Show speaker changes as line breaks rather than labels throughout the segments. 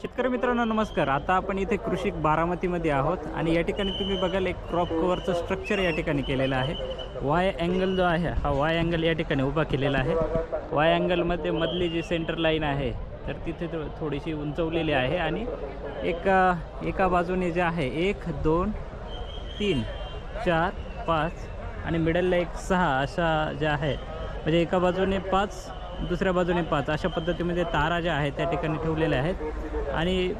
शेतकरी मित्रांनो नमस्कार. आता आपण इथे कृषी बारामतीमध्ये आहोत आणि या ठिकाणी तुम्ही बघाल एक क्रॉप कव्हरचं स्ट्रक्चर या ठिकाणी केलेलं आहे. वाय अँगल जो आहे हा वाय अँगल या ठिकाणी उभा केलेला आहे. वाय अँगलमध्ये मधली जी सेंटर लाईन आहे तर तिथे थोडीशी उंचवलेली आहे आणि एका एका बाजूने जे आहे एक दोन तीन चार पाच आणि मिडलला एक सहा अशा ज्या आहेत म्हणजे एका बाजूने पाच दुसऱ्या बाजूने पाच अशा पद्धतीमध्ये तारा ज्या आहेत त्या ठिकाणी ठेवलेल्या आहेत. आणि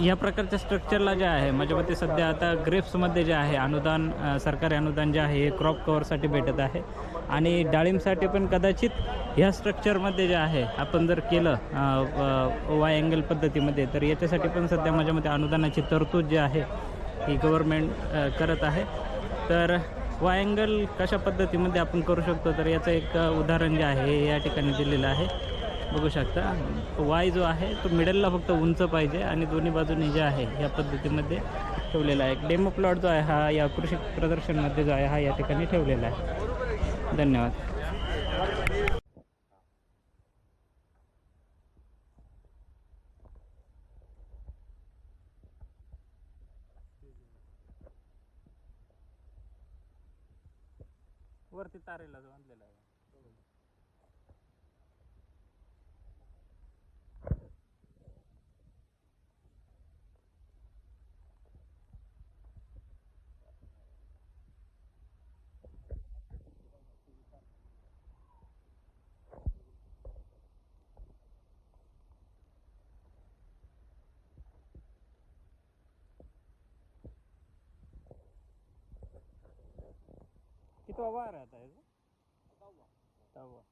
या प्रकारच्या स्ट्रक्चरला जे आहे माझ्या मते सध्या आता ग्रेप्समध्ये जे आहे अनुदान सरकारी अनुदान जे आहे हे क्रॉप कव्हरसाठी भेटत आहे. आणि डाळिंबसाठी पण कदाचित ह्या स्ट्रक्चरमध्ये जे आहे आपण जर केलं वाय अँगल पद्धतीमध्ये तर याच्यासाठी पण सध्या माझ्या मते अनुदानाची तरतूद जी आहे ही गव्हर्मेंट करत आहे. तर वायंगल कशा पद्धतीमध्ये आपण करू शकतो? तर याचं एक उदाहरण जे आहे हे या ठिकाणी दिलेलं आहे. बघू शकता. वाय जो आहे तो मिडलला फक्त उंच पाहिजे आणि दोन्ही बाजूने जे आहे या पद्धतीमध्ये ठेवलेला आहे. एक डेमो प्लॉट जो आहे हा या कृषी प्रदर्शनमध्ये जो आहे हा या ठिकाणी ठेवलेला आहे. धन्यवाद. वरती तारेला जो आणलेला आहे. किती वार आता आहे दहावा